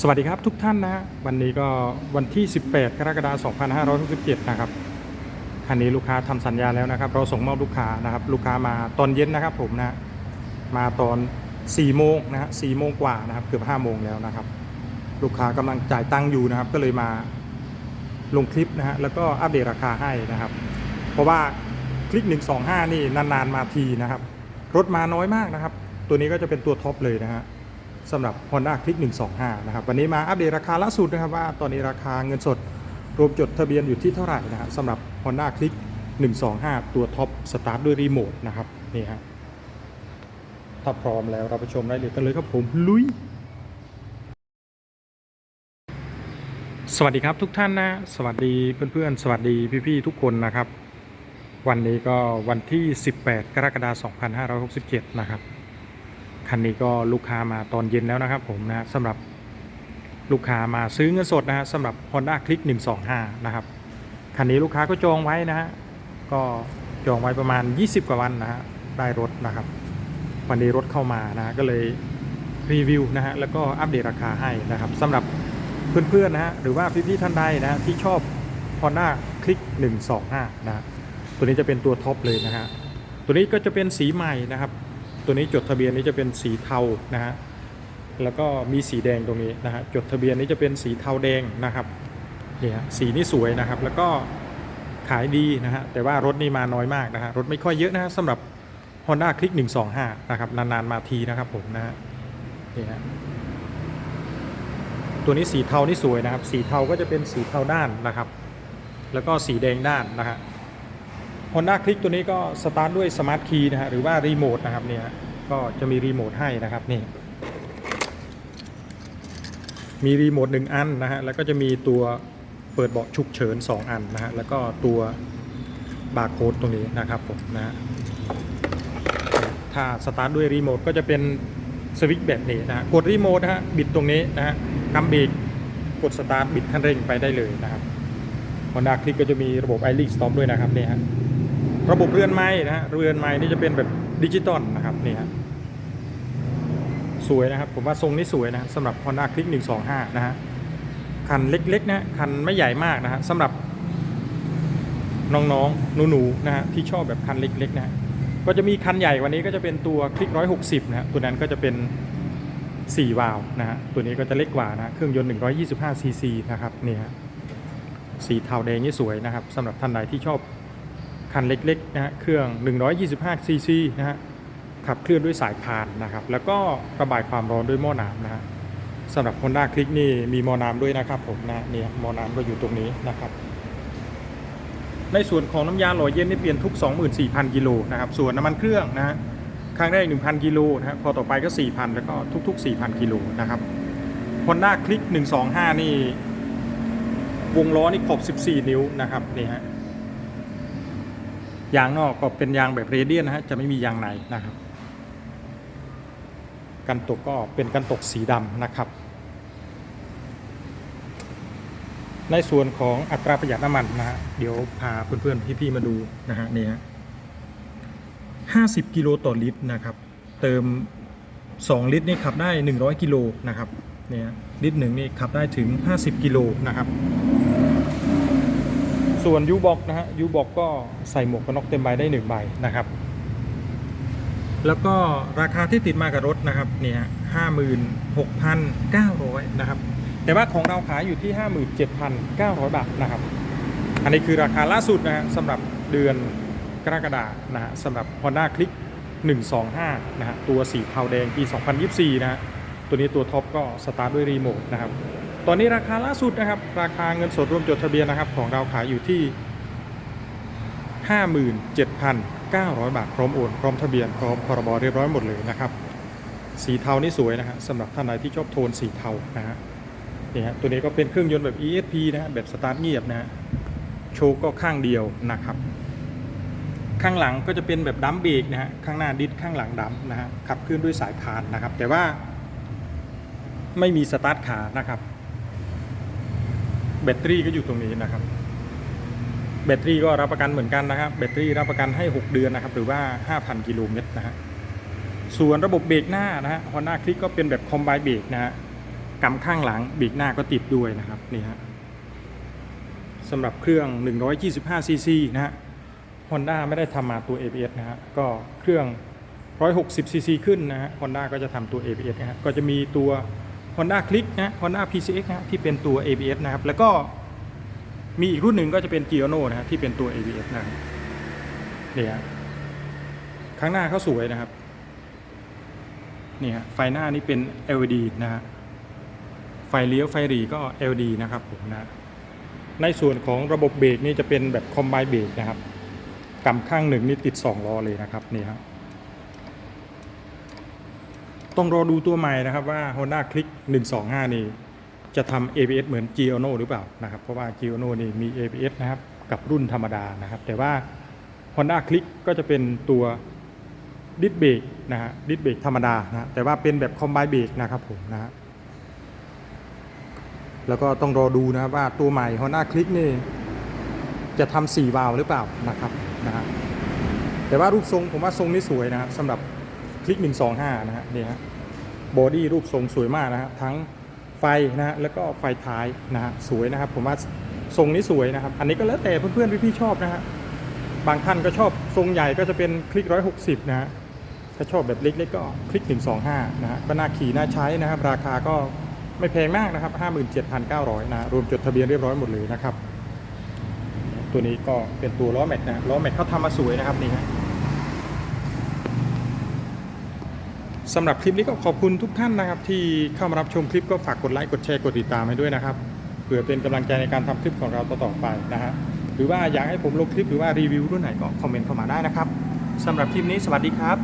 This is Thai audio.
สวัสดีครับทุกท่านนะ วันนี้ก็วันที่ 18 กรกฎาคม 2567 นะครับ คันนี้ลูกค้าทำสัญญาแล้วนะครับ เราส่งมอบลูกค้านะครับ ลูกค้ามาตอนเย็นนะครับผมนะ มาตอน 4 โมงนะฮะ4โมงกว่านะครับเกือบ 5 โมงแล้วนะครับ ลูกค้ากำลังจ่ายตังค์อยู่นะครับ ก็เลยมาลงคลิปนะฮะ แล้วก็อัปเดตราคาให้นะครับ เพราะว่าคลิก 125 นี่นานๆมาทีนะครับ รถมาน้อยมากนะครับ ตัวนี้ก็จะเป็นตัวท็อปเลยนะฮะ สำหรับ Honda Click 125 นะครับ วันนี้มาอัปเดตราคาล่าสุดนะครับว่าตอนนี้ราคาเงินสดรวมจดทะเบียนอยู่ที่เท่าไหร่นะครับสำหรับ Honda Click 125 ตัวท็อปสตาร์ทด้วยรีโมทนะครับนี่ฮะถ้าพร้อมแล้วเราไปชมได้เลยกันเลยครับผมลุย สวัสดีครับทุกท่านนะ สวัสดีเพื่อนๆ สวัสดีพี่ๆทุกคนนะครับ วันนี้ก็วันที่ 18 กรกฎาคม 2567 นะครับ คันนี้ก็ลูกค้ามาตอนเย็นแล้วนะครับผมนะสำหรับลูกค้ามาซื้อเงินสดนะฮะสำหรับ Honda Click 125 นะครับ คันนี้ลูกค้าก็จองไว้นะฮะก็จองไว้ประมาณ 20 กว่าวันนะฮะได้รถนะครับวันนี้รถเข้ามานะก็เลยรีวิวนะฮะแล้วก็อัปเดตราคาให้นะครับสำหรับเพื่อนๆนะฮะหรือว่าพี่ๆท่านใดนะฮะที่ชอบ Honda Click 125 นะฮะตัวนี้จะเป็นตัวท็อปเลยนะฮะตัวนี้ก็จะเป็นสีใหม่นะครับ ตัวนี้จดทะเบียนนี้จะเป็นสีเทานะฮะแล้วก็มีสีแดงตรงนี้นะฮะจดทะเบียนนี้จะเป็นสีเทาแดงนะครับนี่ฮะสีนี่สวยนะครับ แล้วก็ขายดีนะฮะแต่ว่ารถนี่มาน้อยมากนะฮะรถไม่ค่อยเยอะนะฮะสำหรับ Honda Click 125 นะครับ นาน ๆ มาทีนะครับผมนะฮะนี่ฮะตัวนี้สีเทานี่สวยนะครับ สีเทาก็จะเป็นสีเทาด้านนะครับ แล้วก็สีแดงด้านนะฮะ Honda Click ตัวนี้ก็สตาร์ทด้วยสมาร์ทคีย์นะฮะหรือว่ารีโมทนะครับเนี่ยก็จะมีรีโมทให้นะครับนี่มีรีโมทหนึ่งอันนะฮะแล้วก็จะมีตัวเปิดเบาะฉุกเฉิน 2 อันนะฮะแล้วก็ตัวบาร์โค้ดตรงนี้นะครับผมนะฮะถ้าสตาร์ทด้วยรีโมทก็จะเป็นสวิตช์แบบนี้นะกดรีโมทนะฮะบิดตรงนี้นะฮะกำบรกกดสตาร์ทบิดคันเร่งไปได้เลยนะครับ Honda Click ก็จะมีระบบ i l i n k Stop ด้วยนะครับเนี่ยฮะ ระบบเรือนไม้นะฮะเรือนไม้นี่จะเป็นแบบดิจิตอลนะครับนี่ฮะสวยนะครับ ผมว่าทรงนี้สวยนะสำหรับ Honda Click 125 นะฮะคันเล็กๆนะคันไม่ใหญ่มากนะฮะสำหรับน้องๆหนูๆนะฮะที่ชอบแบบคันเล็กๆนะก็จะมีคันใหญ่วันนี้ก็จะเป็นตัวคลิก160นะฮะตัวนั้นก็จะเป็น 4 วาล์วนะฮะตัวนี้ก็จะเล็กกว่านะเครื่องยนต์ 125ซีซีนะครับนี่ฮะสีเทาแดงนี่สวยนะครับสำหรับท่านใดที่ชอบ คันเล็กๆนะฮะเครื่อง 125 ซีซีนะฮะขับเคลื่อนด้วยสายพานนะครับแล้วก็ระบายความร้อนด้วยหม้อน้ำนะฮะสำหรับ Honda Click นี่มีหม้อน้ำด้วยนะครับผมนะเนี่ยหม้อน้ำก็อยู่ตรงนี้นะครับในส่วนของน้ำยาหล่อเย็นนี่เปลี่ยนทุก 24,000 กิโลนะครับส่วนน้ำมันเครื่องนะฮะครั้งแรก1,000 กิโลนะฮะพอต่อไปก็ 4,000 แล้วก็ทุก ๆ 4,000 กิโลนะครับ Honda Click 125 นี่วงล้อนี่ขอบ 14 นิ้วนะครับนี่ฮะ ยางนอกก็เป็นยางแบบเรเดียนนะฮะจะไม่มียางในนะครับ กันตกก็เป็นกันตกสีดำนะครับ ในส่วนของอัตราประหยัดน้ำมันนะฮะเดี๋ยวพาเพื่อนๆพี่ๆมาดูนะฮะนี่ฮะ50กิโลต่อลิตรนะครับ เติม 2 ลิตรนี่ขับได้ 100 กิโลนะครับเนี่ยลิตรหนึ่งนี่ขับได้ถึง 50 กิโลนะครับ ส่วนยูบ็อกนะฮะยูบ็อกก็ใส่หมวกกันน็อกเต็มใบได้หนึ่งใบนะครับ แล้วก็ราคาที่ติดมากับรถนะครับเนี่ยห้าหมื่นหกพันเก้าร้อยนะครับ แต่ว่าของเราขายอยู่ที่ห้าหมื่นเจ็ดพันเก้าร้อยบาทนะครับ อันนี้คือราคาล่าสุดนะฮะสำหรับเดือนกรกฎานะฮะสำหรับ Honda Click 125 นะฮะตัวสีเทาแดงปี 2024 นะฮะตัวนี้ตัวท็อปก็สตาร์ทด้วยรีโมทนะครับ ตอนนี้ราคาล่าสุดนะครับ ราคาเงินสดรวมจดทะเบียนนะครับ ของเราขายอยู่ที่ 57,900 บาทพร้อมโอนพร้อมทะเบียนพร้อมพรบเรียบร้อยหมดเลยนะครับ สีเทานี่สวยนะฮะสำหรับท่านใดที่ชอบโทนสีเทานะฮะนี่ฮะตัวนี้ก็เป็นเครื่องยนต์แบบ ESP นะฮะแบบสตาร์ทเงียบนะฮะโชว์ก็ข้างเดียวนะครับข้างหลังก็จะเป็นแบบดัมเบรกนะฮะ ข้างหน้าดิสข้างหลังดัมนะฮะ ขับเคลื่อนด้วยสายพานนะครับ แต่ว่าไม่มีสตาร์ทขานะครับ แบตเตอรี่ก็อยู่ตรงนี้นะครับ แบตเตอรี่ก็รับประกันเหมือนกันนะครับ แบตเตอรี่รับประกันให้ 6 เดือนนะครับ หรือว่า 5,000 กิโลเมตรนะฮะส่วนระบบเบรกหน้านะฮะ Honda Click ก็เป็นแบบคอมไบเบรกนะฮะกำข้างหลังเบรกหน้าก็ติดด้วยนะครับนี่ฮะสำหรับเครื่อง 125 ซีซีนะฮะ Honda ไม่ได้ทำมาตัว ABS นะฮะก็เครื่อง 160 ซีซีขึ้นนะฮะ Honda ก็จะทำตัว ABS นะฮะก็จะมีตัว Honda Click นะ Honda PCX นะฮะที่เป็นตัว ABS นะครับ แล้วก็มีอีกรุ่นหนึ่งก็จะเป็น Giorno นะฮะที่เป็นตัว ABS นะครับเนี่ยข้างหน้าเขาสวยนะครับนี่ฮะไฟหน้านี่เป็น LED นะฮะไฟเลี้ยวไฟหรีก็ LED นะครับผมนะในส่วนของระบบเบรกนี่จะเป็นแบบคอมไบเบรกนะครับกำข้างหนึ่งนี่ติด 2 ล้อเลยนะครับนี่ครับ ต้องรอดูตัวใหม่นะครับว่า Honda Click 125 นี่จะทำ ABS เหมือน g i o n o หรือเปล่านะครับ เพราะว่า g i o n o นี่มี ABS นะครับ กับรุ่นธรรมดานะครับ แต่ว่า Honda Click ก็จะเป็นตัวดิสเบรกนะฮะดิสเบรกธรรมดานะแต่ว่าเป็นแบบคอมไบเบรกนะครับผมนะฮะแล้วก็ต้องรอดูนะครับว่าตัวใหม่ Honda Click นี่จะทำ4วาล์วหรือเปล่านะครับนะฮะแต่ว่ารูปทรงผมว่าทรงนี้สวยนะครับสำหรับ คลิก 125 นะฮะนี่ฮะบอดี้รูปทรงสวยมากนะฮะทั้งไฟนะฮะแล้วก็ไฟท้ายนะฮะสวยนะครับ ผมว่าทรงนี้สวยนะครับ อันนี้ก็แล้วแต่เพื่อนๆพี่ๆชอบนะฮะบางท่านก็ชอบทรงใหญ่ก็จะเป็นคลิก 160 นะฮะถ้าชอบแบบเล็กๆก็คลิก 125 นะฮะก็น่าขี่น่าใช้นะครับ ราคาก็ไม่แพงมากนะครับ 57,900 นะ รวมจดทะเบียนเรียบร้อยหมดเลยนะครับ ตัวนี้ก็เป็นตัวล้อแม็กนะล้อแม็กเขาทำมาสวยนะครับนี่ฮะ สำหรับคลิปนี้ก็ขอบคุณทุกท่านนะครับ ที่เข้ามารับชมคลิปก็ฝากกดไลค์กดแชร์กดติดตามให้ด้วยนะครับเผื่อเป็นกำลังใจในการทำคลิปของเราต่อๆไปนะฮะหรือว่าอยากให้ผมลงคลิปหรือว่ารีวิวรุ่นไหนก็คอมเมนต์เข้ามาได้นะครับสำหรับคลิปนี้สวัสดีครับ